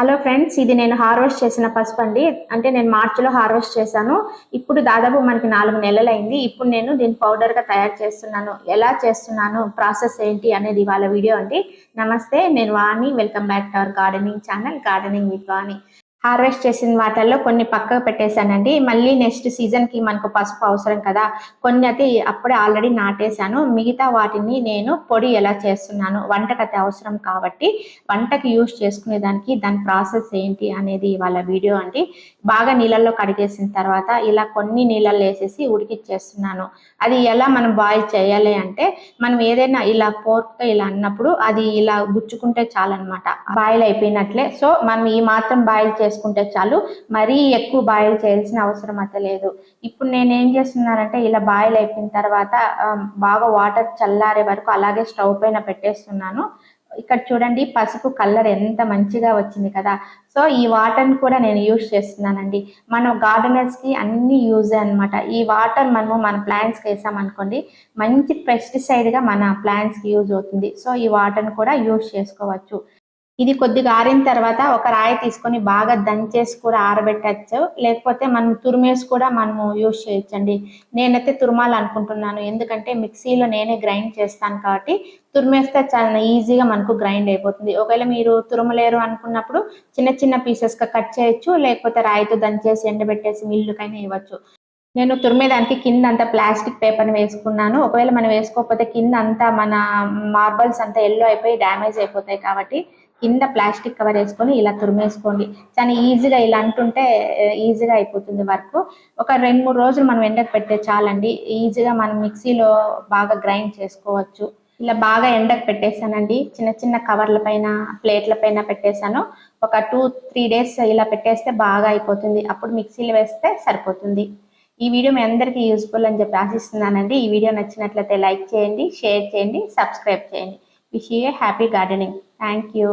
Hello friends ఇది నేను harvest చేసిన పసుపు అండి. అంటే నేను మార్చిలో హార్వెస్ట్ చేశాను. ఇప్పుడు దాదాపు మనకి నాలుగు నెలలు అయింది ఇప్పుడు నేను దీన్ని పౌడర్గా తయారు చేస్తున్నాను. ఎలా చేస్తున్నాను? ప్రాసెస్ ఏంటి అనేది ఇవాళ వీడియో అండి. నమస్తే నేను Vani. Welcome back to our gardening channel gardening with Vani harvest చేసిన వాటిల్లో కొన్ని పక్కకు పెట్టేశానండి. మళ్ళీ నెక్స్ట్ సీజన్కి మనకు పసుపు అవసరం కదా. కొన్ని అయితే అప్పుడే ఆల్రెడీ నాటేశాను. మిగతా వాటిని నేను పొడి ఎలా చేస్తున్నాను వంటకైతే అయితే అవసరం కాబట్టి వంటకి యూజ్ చేసుకునే దానికి దాని ప్రాసెస్ ఏంటి అనేది ఇవాళ వీడియో అండి. బాగా నీళ్ళల్లో కడిగేసిన తర్వాత ఇలా కొన్ని నీళ్ళల్లో వేసేసి ఉడికిచ్చేస్తున్నాను. అది ఎలా మనం బాయిల్ చేయాలి అంటే మనం ఏదైనా ఇలా పోర్క్తో ఇలా అన్నప్పుడు అది ఇలా గుచ్చుకుంటే చాలన్నమాట. బాయిల్ అయిపోయినట్లే. సో మనం ఈ మాత్రం బాయిల్ చేసుకుంటే చాలు. మరీ ఎక్కువ బాయిల్ చేయాల్సిన అవసరం అయితే లేదు. ఇప్పుడు నేను ఏం చేస్తున్నానంటే ఇలా బాయిల్ అయిపోయిన తర్వాత బాగా వాటర్ చల్లారే వరకు అలాగే స్టవ్ పైన పెట్టేస్తున్నాను. ఇక్కడ చూడండి పసుపు కలర్ ఎంత మంచిగా వచ్చింది కదా. సో ఈ వాటర్ని కూడా నేను యూజ్ చేస్తున్నానండి. మన గార్డెనర్స్కి కి అన్ని యూజే అనమాట ఈ వాటర్ మనము మన ప్లాంట్స్కి వేసామనుకోండి మంచి పెస్టిసైడ్గా మన ప్లాంట్స్కి కి యూజ్ అవుతుంది. సో ఈ వాటర్ని కూడా యూజ్ చేసుకోవచ్చు. ఇది కొద్దిగా ఆరిన తర్వాత ఒక రాయి తీసుకొని బాగా దంచేసి కూడా ఆరబెట్టచ్చు. లేకపోతే మనం తురిమేసి కూడా మనము యూజ్ చేయొచ్చండి. నేనైతే తురమాలనుకుంటున్నాను. ఎందుకంటే మిక్సీలో నేనే గ్రైండ్ చేస్తాను కాబట్టి తురిమేస్తే చాలా ఈజీగా మనకు గ్రైండ్ అయిపోతుంది. ఒకవేళ మీరు తురమలేరు అనుకున్నప్పుడు చిన్న చిన్న పీసెస్గా కట్ చేయొచ్చు లేకపోతే రాయితో దంచేసి ఎండబెట్టేసి మిల్లుకైనా ఇవ్వచ్చు. నేను తురిమేదానికి కింద అంతా ప్లాస్టిక్ పేపర్ని వేసుకున్నాను. ఒకవేళ మనం వేసుకోకపోతే కింద అంతా మన మార్బల్స్ అంతా ఎల్లో అయిపోయి డ్యామేజ్ అయిపోతాయి కాబట్టి కింద ప్లాస్టిక్ కవర్ వేసుకొని ఇలా తురిమేసుకోండి. చాలా ఈజీగా ఇలా అంటుంటే ఈజీగా అయిపోతుంది వర్క్. ఒక రెండు మూడు రోజులు మనం ఎండకు పెడితే చాలండి. ఈజీగా మనం మిక్సీలో బాగా గ్రైండ్ చేసుకోవచ్చు. ఇలా బాగా ఎండకు పెట్టేశానండి. చిన్న చిన్న కవర్ల పైన ప్లేట్ల పైన పెట్టేశాను. ఒక టూ త్రీ డేస్ ఇలా పెట్టేస్తే బాగా అయిపోతుంది. అప్పుడు మిక్సీలో వేస్తే సరిపోతుంది. ఈ వీడియో మీ అందరికీ యూస్ఫుల్ అని చెప్పి ఆశిస్తున్నానండి. ఈ వీడియో నచ్చినట్లయితే లైక్ చేయండి షేర్ చేయండి సబ్స్క్రైబ్ చేయండి. Wish you happy gardening. Thank you